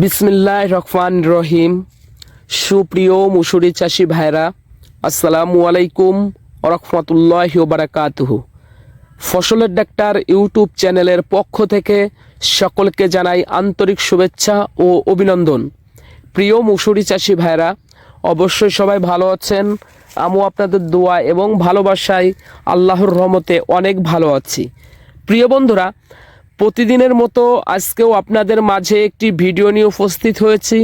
বিসমিল্লাহ রহমান রহিম। সুপ্রিয় মুসুরি চাষি ভাইরা, আসসালামু আলাইকুম রহমতুল্লাহ বারাকাতুহু। ফসলের ডাক্তার ইউটিউব চ্যানেলের পক্ষ থেকে সকলকে জানাই আন্তরিক শুভেচ্ছা ও অভিনন্দন। প্রিয় মুসুরি চাষি ভাইরা, অবশ্যই সবাই ভালো আছেন। আমিও আপনাদের দোয়া এবং ভালোবাসায় আল্লাহর রহমতে অনেক ভালো আছি। প্রিয় বন্ধুরা প্রতিদিনের মতো আজকেও আপনাদের মাঝে একটি ভিডিও নিয়ে উপস্থিত হয়েছি।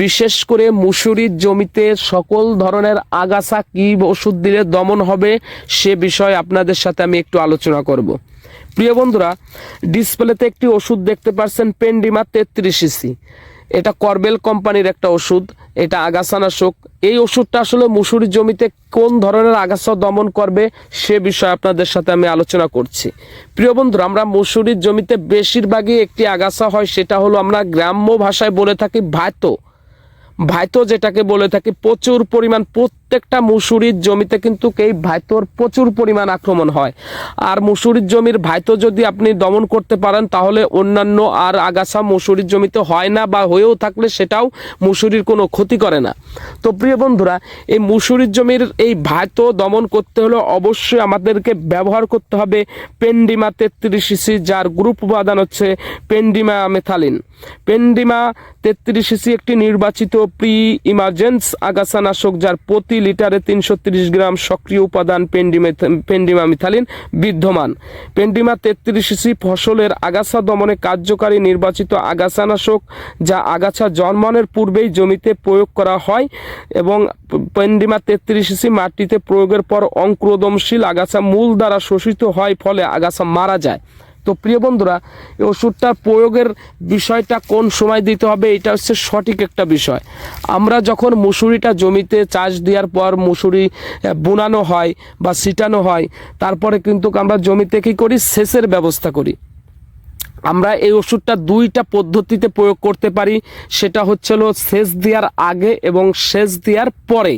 বিশেষ করে মুসুরির জমিতে সকল ধরনের আগাছা কী ওষুধ দিলে দমন হবে সে বিষয়ে আপনাদের সাথে আমি একটু আলোচনা করব। প্রিয় বন্ধুরা ডিসপ্লেতে একটি ওষুধ দেখতে পাচ্ছেন পেন্ডিমা তেত্রিশ ইসি। এটা করবেল কোম্পানির একটা ওষুধ, এটা আগাছানাশক এই ওষুধটা আসলে মুসুরি জমিতে কোন ধরনের আগাছা দমন করবে সে বিষয়ে আপনাদের সাথে আমি আলোচনা করছি। প্রিয় বন্ধুরা, আমরা মুসুরির জমিতে বেশিরভাগই একটি আগাছা হয়, সেটা হলো আমরা গ্রাম্য ভাষায় বলে থাকি ভাতো ভাইতো যেটাকে বলে থাকি, প্রচুর পরিমাণ প্রত্যেকটা মুসুরির জমিতে কিন্তু এই ভাইতোর প্রচুর পরিমাণ আক্রমণ হয়। আর মুসুরির জমির ভাইতো যদি আপনি দমন করতে পারেন, তাহলে অন্যান্য আর আগাছা মুসুরির জমিতে হয় না বা হয়েও থাকলে সেটাও মুসুরির কোনো ক্ষতি করে না। তো প্রিয় বন্ধুরা, এই মুসুরির জমির এই ভাইতো দমন করতে হলে অবশ্যই আমাদেরকে ব্যবহার করতে হবে পেন্ডিমা তেত্রিশ ইসি যার গ্রুপ উপাদান হচ্ছে পেন্ডিমা মেথালিন। পেন্ডিমা তেত্রিশ ইসি একটি নির্বাচিত প্রি ইমার্জেন্স আগাছানাশক যার প্রতি লিটারে তিনশো গ্রাম সক্রিয় উপাদান পেন্ডিমে মিথালিন বিদ্যমান। পেন্ডিমা তেত্রিশ ইসি ফসলের আগাছা দমনে কার্যকারী নির্বাচিত আগাছানাশক যা আগাছা জন্মানোর পূর্বেই জমিতে প্রয়োগ করা হয় এবং পেন্ডিমা তেত্রিশ ইসি মাটিতে প্রয়োগের পর অঙ্কুরোদমশীল আগাছা মূল দ্বারা শোষিত হয়, ফলে আগাছা মারা যায়। তো প্রিয় বন্ধুরা, এই ওষুধটার প্রয়োগের বিষয়টা কোন সময় দিতে হবে, এটা হচ্ছে সঠিক একটা বিষয়। আমরা যখন মুসুরিটা জমিতে চাষ দেওয়ার পর মুসুরি বুনানো হয় বা ছিটানো হয়, তারপরে কিন্তু আমরা জমিতে কী করি, সেচের ব্যবস্থা করি। আমরা এই ওষুধটা দুইটা পদ্ধতিতে প্রয়োগ করতে পারি। সেটা হচ্ছে সেচ দেওয়ার আগে এবং সেচ দেওয়ার পরে।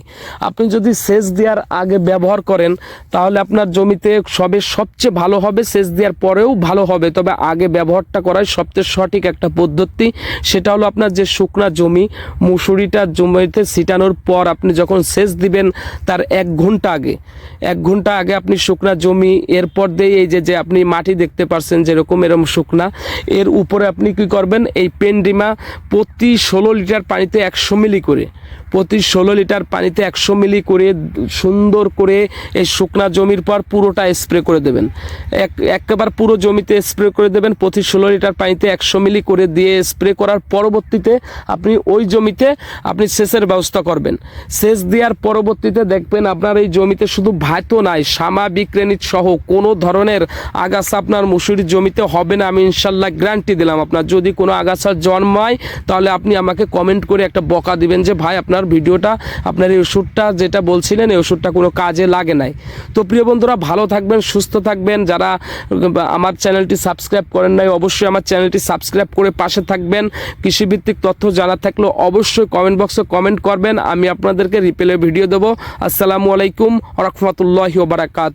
আপনি যদি সেচ দেওয়ার আগে ব্যবহার করেন, তাহলে আপনার জমিতে সবে সবচেয়ে ভালো হবে, সেচ দেওয়ার পরেও ভালো হবে। তবে আগে ব্যবহারটা করাই সবচেয়ে সঠিক একটা পদ্ধতি। সেটা হলো আপনার যে শুকনা জমি, মুসুরিটা জমিতে ছিটানোর পর আপনি যখন সেচ দিবেন, তার এক ঘণ্টা আগে। এক ঘণ্টা আগে আপনি শুকনা জমি, এরপর দিয়ে এই যে যে আপনি মাটি দেখতে পাচ্ছেন যেরকম এরকম শুকনা এর উপরে আপনি কি করবেন? এই পেন্ডিমা প্রতি ষোলো লিটার পানিতে একশো মিলি করে প্রতি ষোলো লিটার পানিতে একশো মিলি করে সুন্দর করে এই শুকনা জমির পর পুরোটা স্প্রে করে দেবেন। এক, একেবারে পুরো জমিতে স্প্রে করে দেবেন, প্রতি ষোলো লিটার পানিতে একশো মিলি করে দিয়ে স্প্রে করার পরবর্তীতে আপনি ওই জমিতে আপনি সেচের ব্যবস্থা করবেন। সেচ দেওয়ার পরবর্তীতে দেখবেন আপনার এই জমিতে শুধু ভাতো নাই, সামা বিক্রেনিত সহ কোনো ধরনের আগাছা আপনার মুসুরির জমিতে হবে না, আমি ইনশাল্লাহ গ্যারান্টি দিলাম আপনার। যদি কোনো আগাছা জন্মায় তাহলে আপনি আমাকে কমেন্ট করে একটা বকা দিবেন যে, ভাই আপনার ভিডিওটা, আপনার এই ওষুধটা যেটা বলছিলেন, এই ওষুধটা কোনো কাজে লাগে নাই। তো প্রিয় বন্ধুরা, ভালো থাকবেন, সুস্থ থাকবেন। যারা আমার চ্যানেলটি সাবস্ক্রাইব করেন নাই, অবশ্যই আমার চ্যানেলটি সাবস্ক্রাইব করে পাশে থাকবেন। কৃষিভিত্তিক তথ্য জানা থাকলে অবশ্যই কমেন্ট বক্সে কমেন্ট করবেন। আমি আপনাদেরকে রিপেলে ভিডিও দেবো। আসসালামু আলাইকুম রহমতুল্লাহি বারাকাত